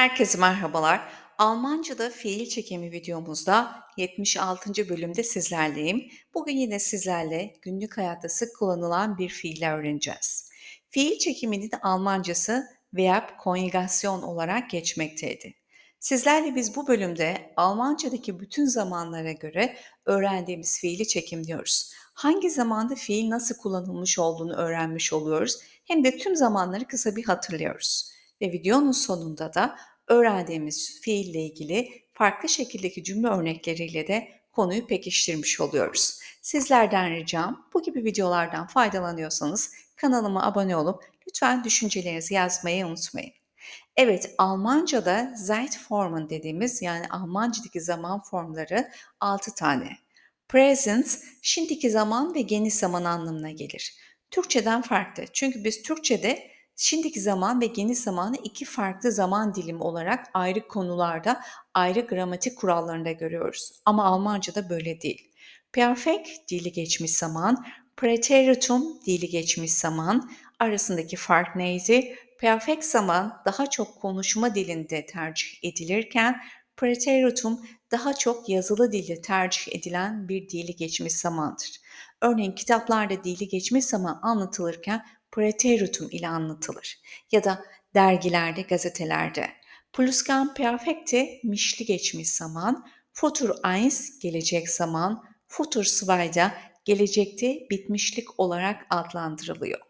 Herkese merhabalar. Almanca'da fiil çekimi videomuzda 76. bölümde sizlerleyim. Bugün yine sizlerle günlük hayatta sık kullanılan bir fiili öğreneceğiz. Fiil çekiminin Almancası verb konjugasyon olarak geçmekteydi. Sizlerle biz bu bölümde Almanca'daki bütün zamanlara göre öğrendiğimiz fiili çekimliyoruz. Hangi zamanda fiil nasıl kullanılmış olduğunu öğrenmiş oluyoruz hem de tüm zamanları kısa bir hatırlıyoruz. Ve videonun sonunda da öğrendiğimiz fiille ilgili farklı şekildeki cümle örnekleriyle de konuyu pekiştirmiş oluyoruz. Sizlerden ricam bu gibi videolardan faydalanıyorsanız kanalıma abone olup lütfen düşüncelerinizi yazmayı unutmayın. Evet, Almanca'da Zeitformen dediğimiz yani Almanca'daki zaman formları 6 tane. Present, şimdiki zaman ve geniş zaman anlamına gelir. Türkçeden farklı. Çünkü biz Türkçe'de şimdiki zaman ve geniş zamanı iki farklı zaman dilimi olarak ayrı konularda, ayrı gramatik kurallarında görüyoruz. Ama Almanca'da böyle değil. Perfect dili geçmiş zaman, preteritum dili geçmiş zaman arasındaki fark neydi? Perfect zaman daha çok konuşma dilinde tercih edilirken preteritum daha çok yazılı dilde tercih edilen bir dili geçmiş zamandır. Örneğin kitaplarda dili geçmiş zaman anlatılırken preteritum ile anlatılır ya da dergilerde, gazetelerde. Plusquamperfekte mişli geçmiş zaman, futur eins gelecek zaman, futur zweida gelecekte bitmişlik olarak adlandırılıyor.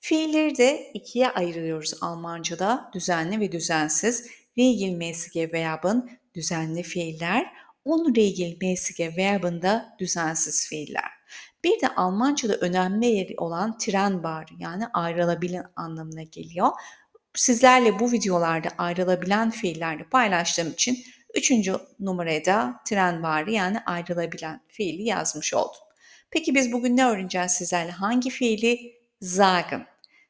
Fiilleri de ikiye ayırıyoruz Almanca'da düzenli ve düzensiz. Regelmäßige Verben düzenli fiiller, unregelmäßige Verben da düzensiz fiiller. Bir de Almanca'da önemli yeri olan tren bar yani ayrılabilen anlamına geliyor. Sizlerle bu videolarda ayrılabilen fiillerle paylaştığım için üçüncü numaraya da tren bari yani ayrılabilen fiili yazmış oldum. Peki biz bugün ne öğreneceğiz sizlerle? Hangi fiili? Sagen.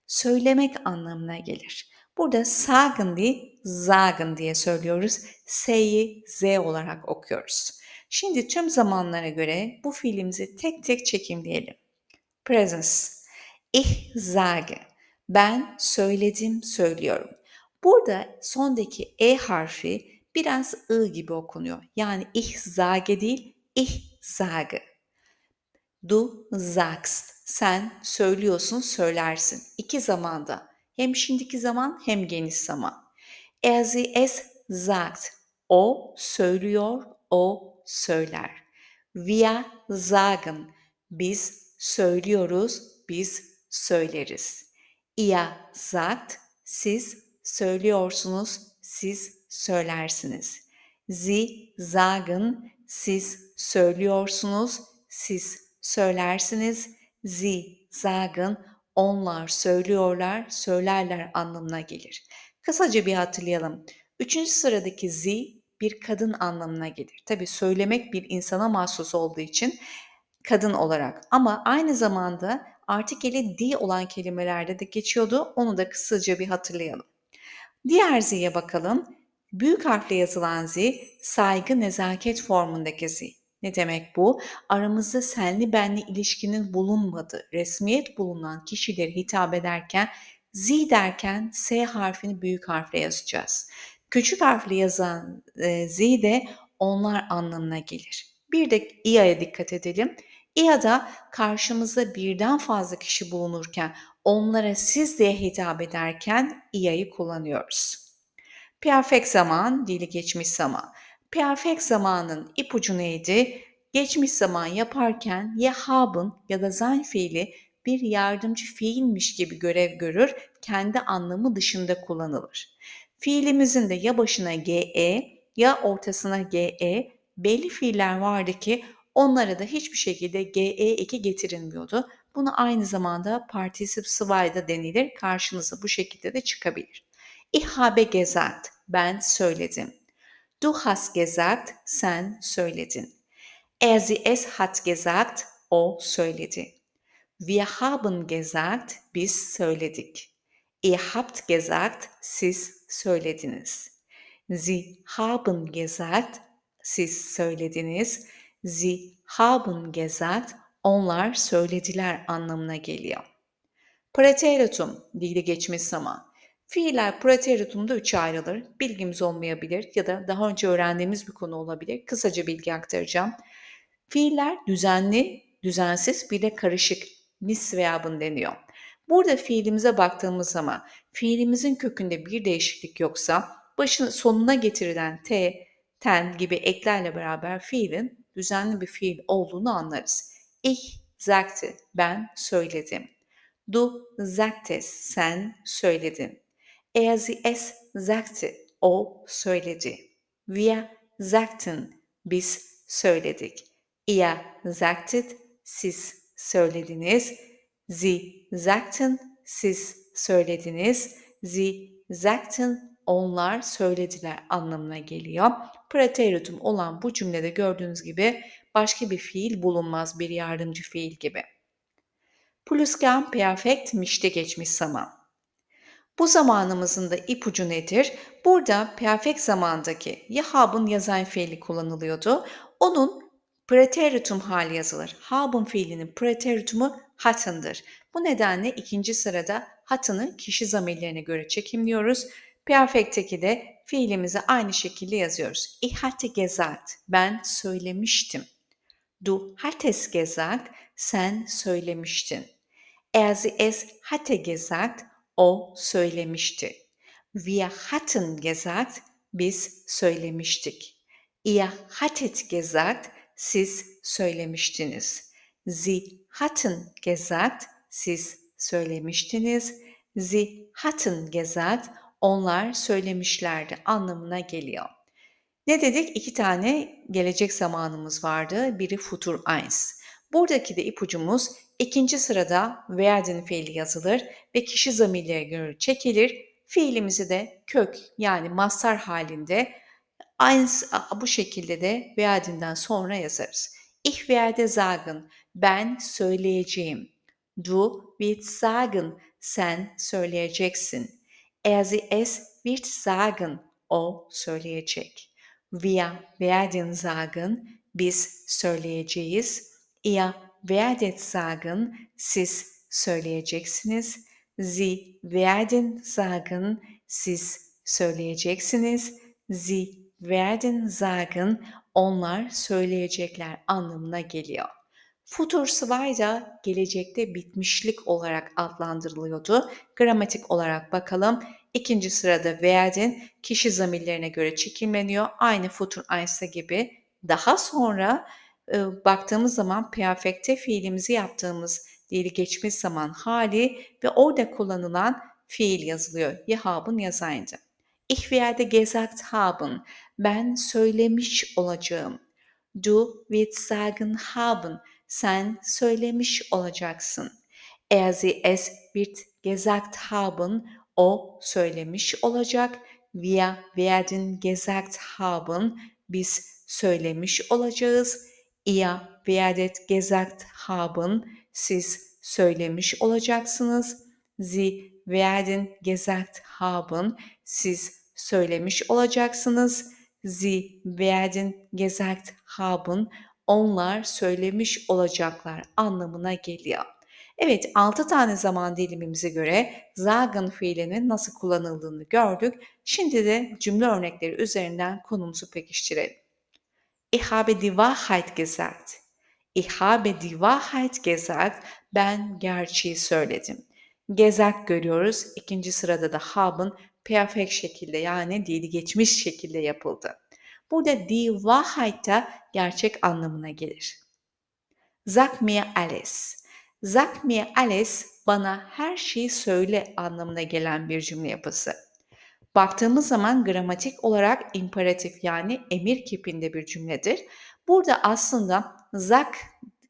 Söylemek anlamına gelir. Burada sagen değil, sagen diye söylüyoruz. S'yi Z olarak okuyoruz. Şimdi tüm zamanlara göre bu fiilimizi tek tek çekimleyelim. Presence. Ich sage. Ben söyledim, söylüyorum. Burada sondaki E harfi biraz I gibi okunuyor. Yani ich sage değil, ich sage. Du sagst. Sen söylüyorsun, söylersin. İki zamanda. Hem şimdiki zaman hem geniş zaman. Er sie es sagt. O söylüyor, o söyler. Wir sagen. Biz söylüyoruz, biz söyleriz. Ihr sagt. Siz söylüyorsunuz, siz söylersiniz. Sie sagen. Siz söylüyorsunuz, siz söylersiniz. Sie sagen. Onlar söylüyorlar, söylerler anlamına gelir. Kısaca bir hatırlayalım. Üçüncü sıradaki sie bir kadın anlamına gelir. Tabii söylemek bir insana mahsus olduğu için kadın olarak ama aynı zamanda artikeli di olan kelimelerde de geçiyordu. Onu da kısaca bir hatırlayalım. Diğer zi'ye bakalım. Büyük harfle yazılan zi saygı nezaket formundaki zi. Ne demek bu? Aramızda senli benli ilişkinin bulunmadığı, resmiyet bulunan kişileri hitap ederken zi derken S harfini büyük harfle yazacağız. Küçük harfle yazan e, z de onlar anlamına gelir. Bir de i'a'ya dikkat edelim. İa'da karşımızda birden fazla kişi bulunurken onlara siz diye hitap ederken i'a'yı kullanıyoruz. Perfect zaman, dili geçmiş zaman. Perfect zamanın ipucu neydi? Geçmiş zaman yaparken ya haben ya da sein fiili bir yardımcı fiilmiş gibi görev görür, kendi anlamı dışında kullanılır. Fiilimizin de ya başına ge ya ortasına ge belli fiiller vardı ki onlara da hiçbir şekilde ge2 getirilmiyordu. Bunu aynı zamanda partisip sıvayda denilir. Karşınıza bu şekilde de çıkabilir. Ich habe gesagt. Ben söyledim. Du hast gesagt. Sen söyledin. Er sie es hat gesagt. O söyledi. Wir haben gesagt. Biz söyledik. Ihr habt gesagt, siz söylediniz. Sie haben gesagt, siz söylediniz. Sie haben gesagt, onlar söylediler anlamına geliyor. Preteritum, dili geçmiş zaman. Fiiller preteritumda üçe ayrılır. Bilgimiz olmayabilir ya da daha önce öğrendiğimiz bir konu olabilir. Kısaca bilgi aktaracağım. Fiiller düzenli, düzensiz bir de karışık, mis veya bun deniyor. Burada fiilimize baktığımız zaman fiilimizin kökünde bir değişiklik yoksa başın sonuna getirilen t, ten gibi eklerle beraber fiilin düzenli bir fiil olduğunu anlarız. Ich sagte, ben söyledim. Du sagtest, sen söyledin. Er sie es sagte, o söyledi. Wir sagten, biz söyledik. Ihr sagtet, siz söylediniz. Sie sagten, siz söylediniz. Sie sagten, onlar söylediler anlamına geliyor. Preteritum olan bu cümlede gördüğünüz gibi başka bir fiil bulunmaz bir yardımcı fiil gibi. Pluscuamperfektmişte geçmiş zaman. Bu zamanımızın da ipucu nedir? Burada perfect zamandaki ya habın yazan fiili kullanılıyordu. Onun preteritum hali yazılır. Haben fiilinin preteritumu hatten'dır. Bu nedenle ikinci sırada hatten'ı kişi zamirlerine göre çekimliyoruz. Perfect'teki de fiilimizi aynı şekilde yazıyoruz. Ich hatte gesagt, ben söylemiştim. Du hattest gesagt, sen söylemiştin. Er sie es hatte gesagt, o söylemişti. Wir hatten gesagt, biz söylemiştik. Ihr hattet gesagt, siz söylemiştiniz. Sie hatten gesagt, siz söylemiştiniz. Sie hatten gesagt, onlar söylemişlerdi anlamına geliyor. Ne dedik? İki tane gelecek zamanımız vardı. Biri futur eins. Buradaki de ipucumuz ikinci sırada werden fiili yazılır ve kişi zamirlere göre çekilir. Fiilimizi de kök yani mastar halinde eins bu şekilde de werden'den sonra yazarız. Ich werde sagen, ben söyleyeceğim. Du wirst sagen, sen söyleyeceksin. Er sie es wird sagen, o söyleyecek. Wir werden sagen, biz söyleyeceğiz. Ihr werdet sagen, siz söyleyeceksiniz. Sie werden sagen, siz söyleyeceksiniz. Sie werden sagen, onlar söyleyecekler anlamına geliyor. Futur da gelecekte bitmişlik olarak adlandırılıyordu. Gramatik olarak bakalım. İkinci sırada werden kişi zamirlerine göre çekimleniyor. Aynı futur einste gibi. Daha sonra e, baktığımız zaman perfekte fiilimizi yaptığımız dili geçmiş zaman hali ve orada kullanılan fiil yazılıyor. Yahabın yazaydı. Ich werde gesagt haben. Ben söylemiş olacağım. Du wirst sagen haben. Sen söylemiş olacaksın. Er sie es wird gesagt haben. O söylemiş olacak. Wir werden gesagt haben. Biz söylemiş olacağız. Ihr werdet gesagt haben. Siz söylemiş olacaksınız. Sie werden gesagt haben. Siz söylemiş olacaksınız. Sie werden gesagt haben. Onlar söylemiş olacaklar anlamına geliyor. Evet, 6 tane zaman dilimimize göre sagen fiilinin nasıl kullanıldığını gördük. Şimdi de cümle örnekleri üzerinden konumuzu pekiştirelim. Ich habe die Wahrheit gesagt. Ich habe die Wahrheit gesagt. Ben gerçeği söyledim. Gezak görüyoruz. İkinci sırada da habe'ın perfect şekilde yani dili geçmiş şekilde yapıldı. Burada die Wahrheit da gerçek anlamına gelir. Sag mir alles. Sag mir alles bana her şeyi söyle anlamına gelen bir cümle yapısı. Baktığımız zaman gramatik olarak imperatif yani emir kipinde bir cümledir. Burada aslında zak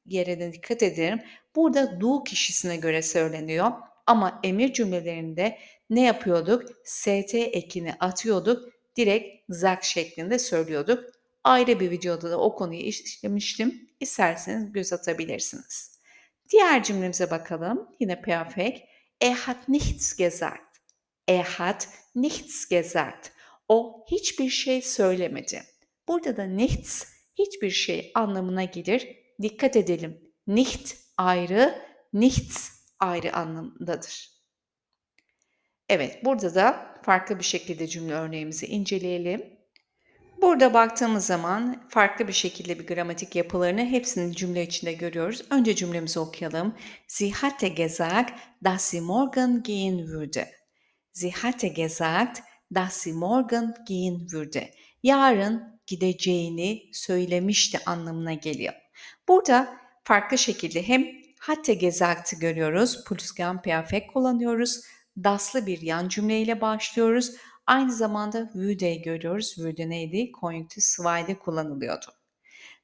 yerine dikkat edelim. Burada du kişisine göre söyleniyor ama emir cümlelerinde ne yapıyorduk? st ekini atıyorduk. Direkt zak şeklinde söylüyorduk. Ayrı bir videoda da o konuyu işlemiştim. İsterseniz göz atabilirsiniz. Diğer cümlemize bakalım. Yine perfect. Er hat nichts gesagt. Er hat nichts gesagt. O hiçbir şey söylemedi. Burada da nichts hiçbir şey anlamına gelir. Dikkat edelim. Nicht ayrı, nichts ayrı anlamdadır. Evet, burada da farklı bir şekilde cümle örneğimizi inceleyelim. Burada baktığımız zaman farklı bir şekilde bir gramatik yapılarını hepsini cümle içinde görüyoruz. Önce cümlemizi okuyalım. Sie hatte gesagt, dass sie morgen gehen würde. Sie hatte gesagt, dass sie morgen gehen würde. Yarın gideceğini söylemişti anlamına geliyor. Burada farklı şekilde hem hatte gesagt görüyoruz, Plusquamperfekt kullanıyoruz, das'lı bir yan cümleyle başlıyoruz. Aynı zamanda würde'yi görüyoruz. Würde neydi? Konjunktif zweide kullanılıyordu.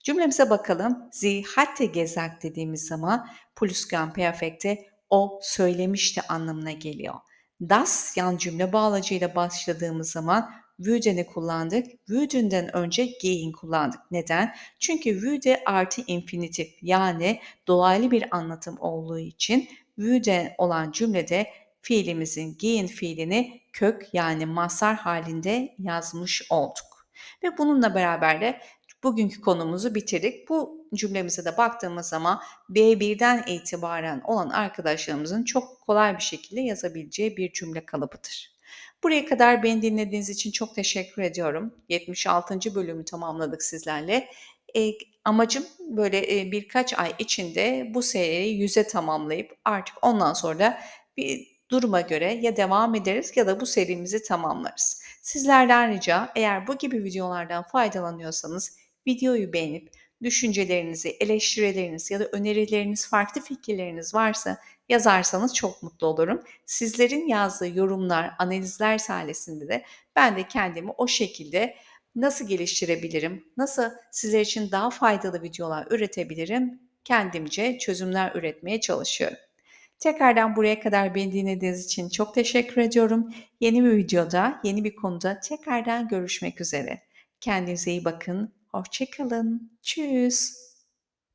Cümlemize bakalım. Sie hatte gesagt dediğimiz zaman Plusquamperfekte o söylemişti anlamına geliyor. Das yan cümle bağlacıyla başladığımız zaman würden'i kullandık. Würden'den önce gehen kullandık. Neden? Çünkü würde artı infinitif yani dolaylı bir anlatım olduğu için würde olan cümlede fiilimizin gehen fiilini kök yani masar halinde yazmış olduk. Ve bununla beraber de bugünkü konumuzu bitirdik. Bu cümlemize de baktığımız zaman B1'den itibaren olan arkadaşlarımızın çok kolay bir şekilde yazabileceği bir cümle kalıbıdır. Buraya kadar beni dinlediğiniz için çok teşekkür ediyorum. 76. bölümü tamamladık sizlerle. E, amacım böyle e, birkaç ay içinde bu seriyi yüze tamamlayıp artık ondan sonra bir duruma göre ya devam ederiz ya da bu serimizi tamamlarız. Sizlerden rica eğer bu gibi videolardan faydalanıyorsanız videoyu beğenip düşüncelerinizi, eleştirileriniz ya da önerileriniz, farklı fikirleriniz varsa yazarsanız çok mutlu olurum. Sizlerin yazdığı yorumlar, analizler sayesinde de ben de kendimi o şekilde nasıl geliştirebilirim, nasıl sizler için daha faydalı videolar üretebilirim, kendimce çözümler üretmeye çalışıyorum. Tekrardan buraya kadar beni dinlediğiniz için çok teşekkür ediyorum. Yeni bir videoda, yeni bir konuda tekrardan görüşmek üzere. Kendinize iyi bakın. Hoşçakalın. Tschüss.